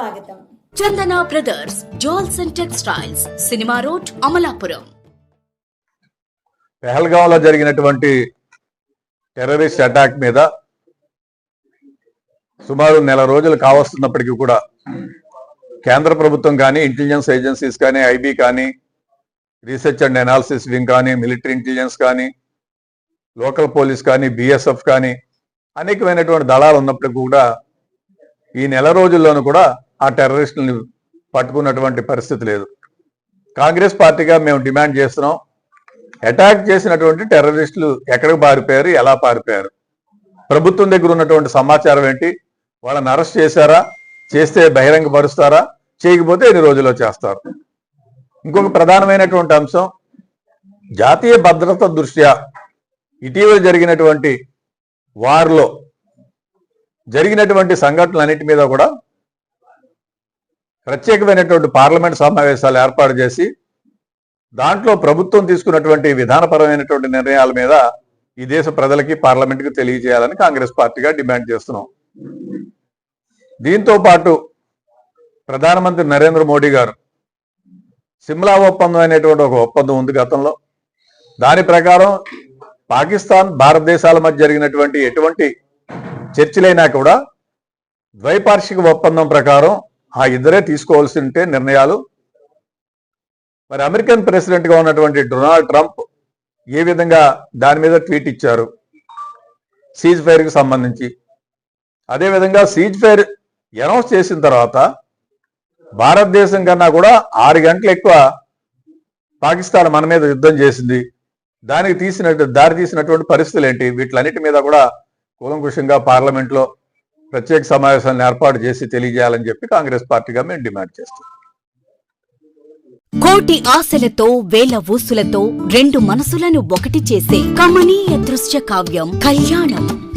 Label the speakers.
Speaker 1: స్వాగతం.
Speaker 2: Chandana brothers jewels and textiles cinema road Amalapuram.
Speaker 3: పెహల్గాంలో జరిగినటువంటి terrorist attack మీద సుమారు నెల రోజులు కావస్తున్నప్పటికీ కూడా కేంద్ర ప్రభుత్వం కానీ ఇంటెలిజెన్స్ ఏజెన్సీస్ కానీ ఐబీ కానీ రీసెర్చ్ అండ్ అనాలిసిస్ వింగ్ కానీ మిలిటరీ ఇంటెలిజెన్స్ కానీ లోకల్ పోలీస్ కానీ బిఎస్ఎఫ్ కానీ అనేకమైనటువంటి దళాలు ఉన్నప్పటికీ కూడా ఈ నెల రోజుల్లోనూ కూడా ఆ టెర్రరిస్టుని పట్టుకున్నటువంటి పరిస్థితి లేదు. కాంగ్రెస్ పార్టీగా మేము డిమాండ్ చేస్తున్నాం. అటాక్ చేసినటువంటి టెర్రరిస్టులు ఎక్కడికి పారిపోయారు? ఎలా పారిపోయారు? ప్రభుత్వం దగ్గర ఉన్నటువంటి సమాచారం ఏంటి? వాళ్ళని అరెస్ట్ చేశారా? చేస్తే బహిరంగపరుస్తారా? చేయకపోతే ఎన్ని రోజుల్లో చేస్తారు? ఇంకొక ప్రధానమైనటువంటి అంశం జాతీయ భద్రత దృష్ట్యా ఇటీవల జరిగినటువంటి వార్లో జరిగినటువంటి సంఘటనలన్నిటి మీద కూడా ప్రత్యేకమైనటువంటి పార్లమెంట్ సమావేశాలు ఏర్పాటు చేసి దాంట్లో ప్రభుత్వం తీసుకున్నటువంటి విధానపరమైనటువంటి నిర్ణయాల మీద ఈ దేశ ప్రజలకి పార్లమెంట్కి తెలియజేయాలని కాంగ్రెస్ పార్టీగా డిమాండ్ చేస్తున్నాం. దీంతో పాటు ప్రధానమంత్రి నరేంద్ర మోడీ గారు సిమ్లా ఒప్పందం అనేటువంటి ఒక ఒప్పందం ఉంది గతంలో. దాని ప్రకారం పాకిస్తాన్ భారతదేశాల మధ్య జరిగినటువంటి ఎటువంటి చర్చలైనా కూడా ద్వైపాక్షిక ఒప్పందం ప్రకారం ఆ ఇద్దరే తీసుకోవాల్సి ఉంటే నిర్ణయాలు. మరి అమెరికన్ ప్రెసిడెంట్గా ఉన్నటువంటి డొనాల్డ్ ట్రంప్ ఏ విధంగా దాని మీద ట్వీట్ ఇచ్చారు? సీజ్ ఫైర్కి సంబంధించి అదేవిధంగా సీజ్ ఫైర్ అనౌన్స్ చేసిన తర్వాత భారతదేశం కన్నా కూడా ఆరు గంటలు ఎక్కువ పాకిస్తాన్ మన మీద యుద్ధం చేసింది. దానికి తీసినట్టు దారి తీసినటువంటి పరిస్థితులు ఏంటి? వీటిలన్నిటి మీద కూడా కూలంకుషంగా పార్లమెంట్లో ప్రత్యేక సమావేశాలను ఏర్పాటు చేసి తెలియజేయాలని చెప్పి కాంగ్రెస్ పార్టీగా మేము డిమాండ్ చేస్తాం
Speaker 2: కోటి ఆశలతో వేల ఊసులతో రెండు మనసులను ఒకటి చేసే కమనీయ దృశ్య కావ్యం కళ్యాణం.